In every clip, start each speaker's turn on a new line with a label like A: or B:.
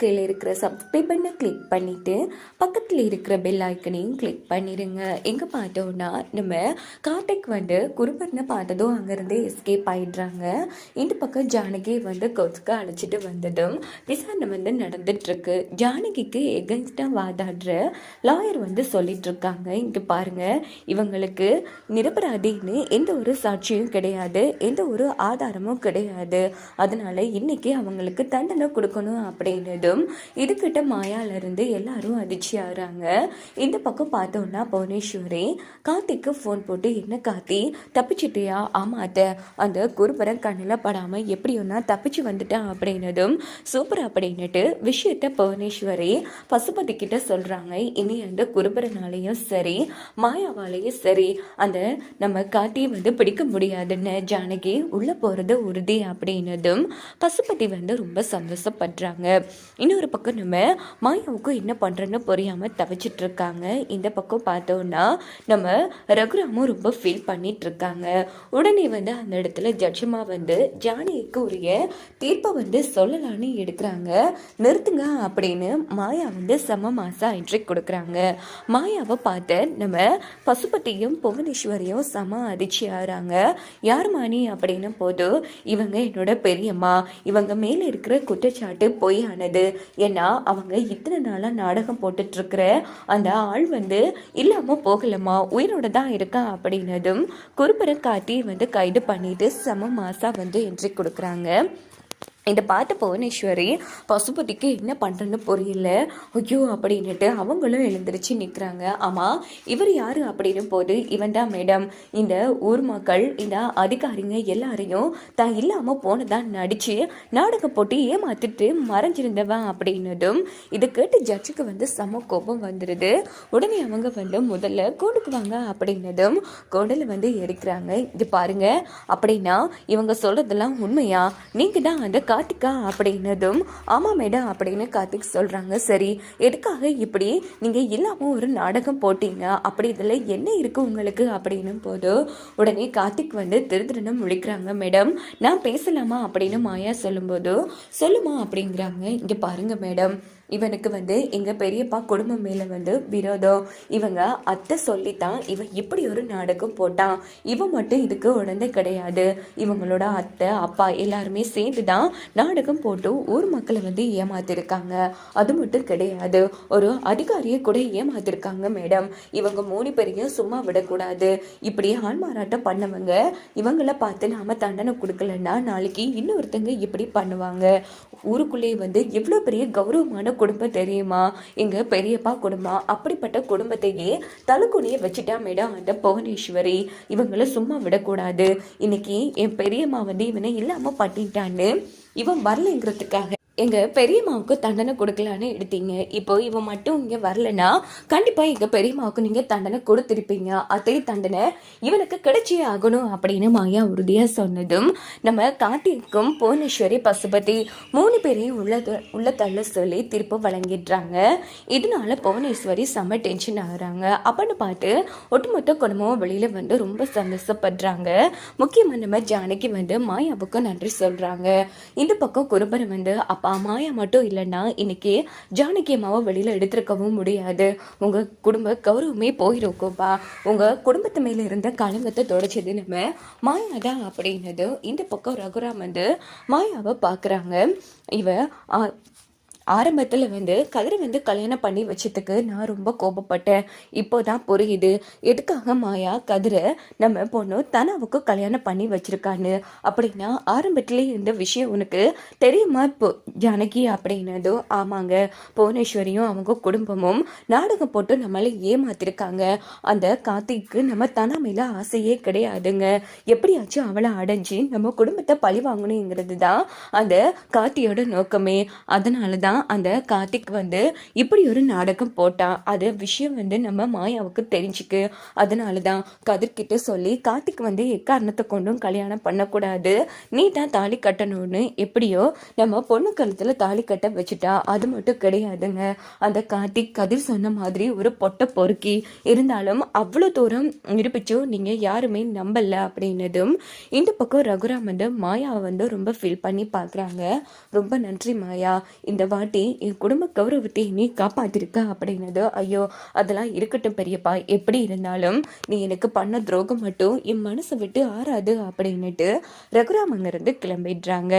A: கீழே இருக்கிற சப்ஸ்கிரைப் பண்ண கிளிக் பண்ணிவிட்டு பக்கத்தில் இருக்கிற பெல் ஐக்கனையும் கிளிக் பண்ணிடுங்க எங்கே பார்த்தோன்னா நம்ம கார்த்திக் வந்து குருபர்னை பார்த்ததும் அங்கேருந்து எஸ்கேப் ஆயிடுறாங்க. இந்த பக்கம் ஜானகி வந்து கோச்சுக்கு அழைச்சிட்டு வந்ததும் விசாரணை வந்து நடந்துட்டுருக்கு. ஜானகிக்கு எகென்ஸ்டாக வாதாடுற லாயர் வந்து சொல்லிகிட்ருக்காங்க இங்கே பாருங்கள் இவங்களுக்கு நிரபராதின்னு எந்த ஒரு சாட்சியும் கிடையாது. எந்த ஒரு ஆதாரமும் கிடையாது. அதனால் இன்னைக்கு அவங்களுக்கு தண்டனை கொடுக்கணும் அப்படின்றது அப்படின்னதும் இதுகிட்ட மாயால இருந்து எல்லாரும் அதிர்ச்சி ஆகுறாங்க. இந்த பக்கம் பார்த்தோம்னா புவனேஸ்வரி கார்த்திக்கு ஃபோன் போட்டு என்ன கார்த்தி தப்பிச்சிட்டியா? ஆமா அத்தை. அந்த குருபரன் கண்ணில் படாமல் எப்படி ஒன்றா தப்பிச்சு வந்துட்டேன் அப்படின்னதும் சூப்பர் அப்படின்னுட்டு விஷயத்த புவனேஸ்வரி பசுபதி கிட்ட சொல்கிறாங்க இனி அந்த குருபரனாலையும் சரி மாயாவாலையும் சரி அந்த நம்ம கார்த்தியை வந்து பிடிக்க முடியாதுன்னு ஜானகி உள்ளே போகிறது உறுதி அப்படின்னதும் பசுபதி வந்து ரொம்ப சந்தோஷப்படுறாங்க. இன்னொரு பக்கம் நம்ம மாயாவுக்கும் என்ன பண்ணுறேன்னு புரியாமல் தவிச்சிட்டு இருக்காங்க இந்த பக்கம் பார்த்தோன்னா நம்ம ரகுராமும் ரொம்ப ஃபீல் பண்ணிட்டு இருக்காங்க உடனே வந்து அந்த இடத்துல ஜட்ஜமாக வந்து ஜானகிக்கு உரிய தீர்ப்பை வந்து சொல்லலான்னு எடுக்கிறாங்க. நிறுத்துங்க அப்படின்னு மாயா வந்து செம மாசா என்ட்ரி கொடுக்குறாங்க. மாயாவை பார்த்து நம்ம பசுபதியும் புவனேஸ்வரியும் செம அதிர்ச்சி ஆகிறாங்க. யார் மாணி அப்படின்னும் போது இவங்க என்னோட பெரியம்மா. இவங்க மேலே இருக்கிற குற்றச்சாட்டு பொய்யானது. ஏன்னா அவங்க இத்தனை நாளாக நாடகம் போட்டுட்டு இருக்கிற அந்த ஆள் வந்து இல்லாமல் போகலம்மா உயிரோட தான் இருக்கா அப்படின்னதும் குறுப்பரை காட்டி வந்து கைது பண்ணிட்டு செம மாசா வந்து என்ட்ரி கொடுக்குறாங்க. இதை பார்த்த புவனேஸ்வரி பசுபதிக்கு என்ன பண்ணுறன்னு புரியல. ஐயோ அப்படின்னுட்டு அவங்களும் எழுந்திருச்சு நிற்கிறாங்க ஆமாம் இவர் யார் அப்படின்னு போது இவன் தான் மேடம். இந்த ஊர் மக்கள் இந்த அதிகாரிங்க எல்லாரையும் தான் இல்லாமல் போனதான் நடித்து நாடகம் போட்டு ஏமாத்திட்டு மறைஞ்சிருந்தவன் அப்படின்னதும் இதை கேட்டு ஜட்ஜுக்கு வந்து செம கோபம் வந்துடுது உடனே அவங்க வந்து முதல்ல கொடுக்குவாங்க அப்படின்னதும் குடலை வந்து எடுக்கிறாங்க இது பாருங்க அப்படின்னா இவங்க சொல்கிறதெல்லாம் உண்மையா? நீங்கள் தான் அந்த கார்த்திகா அப்படின்னதும் ஆமாம் மேடம் அப்படின்னு கார்த்திக் சொல்கிறாங்க சரி எதுக்காக இப்படி? நீங்கள் இல்லாமல் ஒரு நாடகம் போட்டீங்க. அப்படி இதில் என்ன இருக்குது உங்களுக்கு? அப்படின்னும் போது உடனே கார்த்திக் வந்து திருதிருன்னு முழிக்கிறாங்க. மேடம் நான் பேசலாமா அப்படின்னு மாயா சொல்லும்போது சொல்லுமா அப்படிங்கிறாங்க. இங்கே பாருங்கள் மேடம். இவனுக்கு வந்து எங்கள் பெரியப்பா குடும்பம் மேலே வந்து விரோதம். இவங்க அத்தை சொல்லித்தான் இவன் இப்படி ஒரு நாடகம் போட்டான் இவன் மட்டும் இதுக்கு உடனே கிடையாது. இவங்களோட அத்தை அப்பா எல்லாருமே சேர்ந்து தான் நாடகம் போட்டு ஊர் மக்களை வந்து ஏமாத்திருக்காங்க. அது மட்டும் கிடையாது. ஒரு அதிகாரியை கூட ஏமாத்திருக்காங்க மேடம். இவங்க மூணு பேரையும் சும்மா விடக்கூடாது. இப்படி ஆன்மாராட்டம் பண்ணவங்க இவங்கள பார்த்து நாம தண்டனை கொடுக்கலன்னா நாளைக்கு இன்னொருத்தங்க இப்படி பண்ணுவாங்க. ஊருக்குள்ளேயே வந்து எவ்வளோ பெரிய கௌரவமான குடும்பம் தெரியுமா? எங்க பெரியப்பா குடும்பம். அப்படிப்பட்ட குடும்பத்தையே தலக்குனிய வச்சுட்டா மேடம் அந்த புவனேஸ்வரி. இவங்கள சும்மா விடக்கூடாது. இன்னைக்கு என் பெரியம்மா வந்து இவனை இல்லாம பண்ணிட்டான்னு இவன் வரலைங்கிறதுக்காக எங்கள் பெரியம்மாவுக்கு தண்டனை கொடுக்கலான்னு எடுத்தீங்க. இப்போ இவன் மட்டும் இங்கே வரலனா கண்டிப்பாக எங்கள் பெரியம்மாவுக்கு நீங்கள் தண்டனை கொடுத்துருப்பீங்க. அதே தண்டனை இவனுக்கு கிடைச்சே ஆகணும் அப்படின்னு மாயா உறுதியாக சொன்னதும் நம்ம கார்த்திக்கும் புவனேஸ்வரி பசுபதி மூணு பேரையும் உள்ள உள்ள தள்ள சொல்லி தீர்ப்பு வழங்கிடுறாங்க. இதனால புவனேஸ்வரி செம்ம டென்ஷன் ஆகுறாங்க. அப்படின்னு பார்த்து ஒட்டுமொத்த குடும்பமும் வெளியில் வந்து ரொம்ப சந்தோஷப்படுறாங்க. முக்கியமாக நம்ம ஜானகி வந்து மாயாவுக்கும் நன்றி சொல்கிறாங்க இந்த பக்கம் குருபரன் வந்து அப்பா மாயா மட்டும் இல்லைன்னா இன்றைக்கி ஜானகி அம்மாவை வெளியில் எடுத்திருக்கவும் முடியாது. உங்கள் குடும்ப கௌரவமே போயிருக்கோப்பா உங்கள் குடும்பத்து மேலே இருந்த களங்கத்தை தொடச்சது நம்ம மாயா தான் அப்படின்னது இந்த பக்கம் ரகுராம் வந்து மாயாவை பார்க்குறாங்க. இவ ஆ, ஆரம்பத்தில் வந்து கதிரை வந்து கல்யாணம் பண்ணி வச்சதுக்கு நான் ரொம்ப கோபப்பட்டேன். இப்போ தான் புரியுது. எதுக்காக மாயா கதிரை நம்ம பொண்ணு தனாவுக்கு கல்யாணம் பண்ணி வச்சுருக்கான்னு? அப்படின்னா ஆரம்பத்திலே இருந்த விஷயம் உனக்கு தெரியுமா இப்போ ஜானகி அப்படின்னதும் ஆமாங்க. புவனேஸ்வரியும் அவங்க குடும்பமும் நாடகம் போட்டு நம்மளை ஏமாத்திருக்காங்க. அந்த கார்த்திக்கு நம்ம தனா மேல ஆசையே கிடையாதுங்க. எப்படியாச்சும் அவளை அடைஞ்சு நம்ம குடும்பத்தை பழி வாங்கணுங்கிறது தான் அந்த கார்த்தியோட நோக்கமே. அதனால தான் தான் அந்த கார்த்திக் வந்து இப்படி ஒரு நாடகம் போட்டான் அது விஷயம் வந்து நம்ம மாயாவுக்கு தெரிஞ்சுக்கு. அதனால தான் கதிர்கிட்ட சொல்லி கார்த்திக் வந்து எக்காரணத்தை கொண்டும் கல்யாணம் பண்ணக்கூடாது. நீ தான் தாலி கட்டணும்னு எப்படியோ நம்ம பொண்ணு கழுத்தில் தாலி கட்ட வச்சுட்டா. அது மட்டும் கிடையாதுங்க. அந்த கார்த்திக் கதிர் சொன்ன மாதிரி ஒரு பொட்டை பொறுக்கி. இருந்தாலும் அவ்வளோ தூரம் நிரூபிச்சும் நீங்கள் யாருமே நம்பல அப்படின்னதும் இந்த பக்கம் ரகுராம் வந்து மாயாவை வந்து ரொம்ப ஃபீல் பண்ணி பார்க்குறாங்க. ரொம்ப நன்றி மாயா. இந்த பாட்டி என் குடும்ப கௌரவத்தை நீ காப்பாத்திருக்க அப்படின்னது ஐயோ அதெல்லாம் இருக்கட்டும் பெரியப்பா எப்படி இருந்தாலும் நீ எனக்கு பண்ண துரோகம் மட்டும் என் மனசை விட்டு ஆறாது அப்படின்னுட்டு ரகுராம் அங்கேருந்து கிளம்பிடுறாங்க.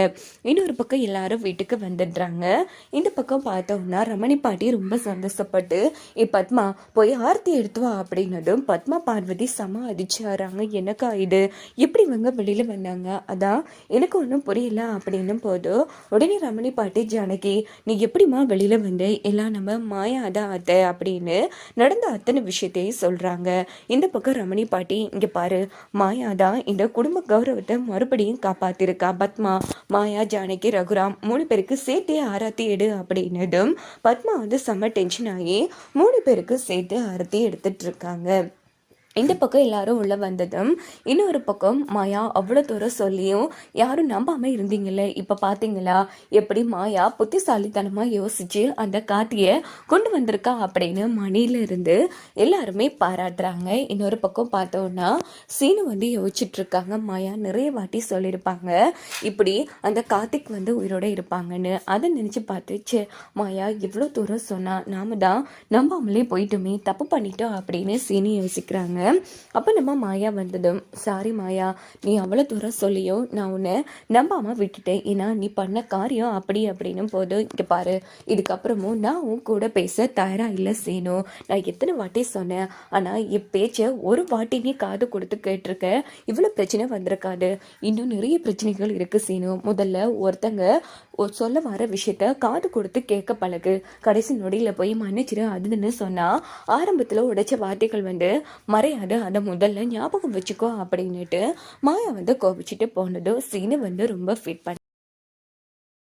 A: இன்னொரு பக்கம் எல்லாரும் வீட்டுக்கு வந்துடுறாங்க. இந்த பக்கம் பார்த்தோம்னா ரமணி பாட்டி ரொம்ப சந்தோஷப்பட்டு ஏ பத்மா போய் ஆர்த்தி எடுத்துவா அப்படின்னதும் பத்மா பார்வதி சம அடிச்சாராங்க எனக்கா இது? எப்படி இவங்க வெளியில வந்தாங்க? அதான் எனக்கு ஒன்றும் புரியல அப்படின்னும் போது உடனே ரமணி பாட்டி ஜானகி நீ எப்படிம்மா வெளியில் வந்து? எல்லாம் நம்ம மாயா தான் அத்தை அப்படின்னு நடந்த அத்தனை விஷயத்தையும் சொல்கிறாங்க இந்த பக்கம் ரமணி பாட்டி இங்கே பாரு மாயா தான் இந்த குடும்ப கௌரவத்தை மறுபடியும் காப்பாத்திருக்கா. பத்மா மாயா ஜானகி ரகுராம் மூணு பேருக்கு சேர்த்தே ஆராத்தி எடு அப்படின்னதும் பத்மா வந்து செம்ம டென்ஷன் ஆகி மூணு பேருக்கு சேர்த்து ஆரத்தி எடுத்துட்டு இருக்காங்க. இந்த பக்கம் எல்லாரும் உள்ள வந்ததும் இன்னொரு பக்கம் மாயா அவ்வளோ தூரம் சொல்லியும் யாரும் நம்பாம இருந்தீங்களே இப்போ பார்த்தீங்களா எப்படி மாயா புத்திசாலித்தனமாக யோசிச்சு அந்த காத்தியை கொண்டு வந்திருக்கா? அப்படின்னு மணியில இருந்து எல்லாருமே பாராட்டுறாங்க. இன்னொரு பக்கம் பார்த்தோம்னா சீனு வந்து யோசிச்சுட்டு இருக்காங்க மாயா நிறைய வாட்டி சொல்லியிருப்பாங்க. இப்படி அந்த கார்த்திக் வந்து உயிரோட இருப்பாங்கன்னு. அதை நினச்சி பார்த்துச்சு மாயா இவ்வளோ தூரம் சொன்னா நாம தான் நம்பாமலே போயிட்டுமே தப்பு பண்ணிட்டோம் அப்படின்னு சீனு யோசிக்கிறாங்க. அப்போ நம்ம மாயா வந்ததும் சாரி மாயா நீ அவ்வளோ தூரம் சொல்லியும் நான் உன்னை நம்பாமல் விட்டுட்டேன். ஏன்னா நீ பண்ண காரியம் அப்படி அப்படின்னு போது இங்கே பாரு இதுக்கப்புறமும் நான் உன் கூட பேச தயாராக இல்லை சீனு. நான் எத்தனை வாட்டி சொன்னேன் ஆனால் என் பேச்சை ஒரு வாட்டி நீ காது கொடுத்து கேட்டிருக்க. இவ்வளோ பிரச்சனை வந்திருக்காது. இன்னும் நிறைய பிரச்சனைகள் இருக்குது சீனு. முதல்ல ஒருத்தங்க சொல்ல வர விஷயத்த காது கொடுத்து கேட்க பழகு. கடைசி நொடியில் போய் மன்னிச்சிரு அதுன்னு சொன்னால் ஆரம்பத்தில் உடைச்ச வார்த்தைகள் வந்து கிடையாது அதை முதல்ல ஞாபகம் வச்சுக்கோ அப்படின்னுட்டு மாயா வந்து கோபிச்சுட்டு போனதும் சீனு வந்து ரொம்ப ஃபிட் பண்ண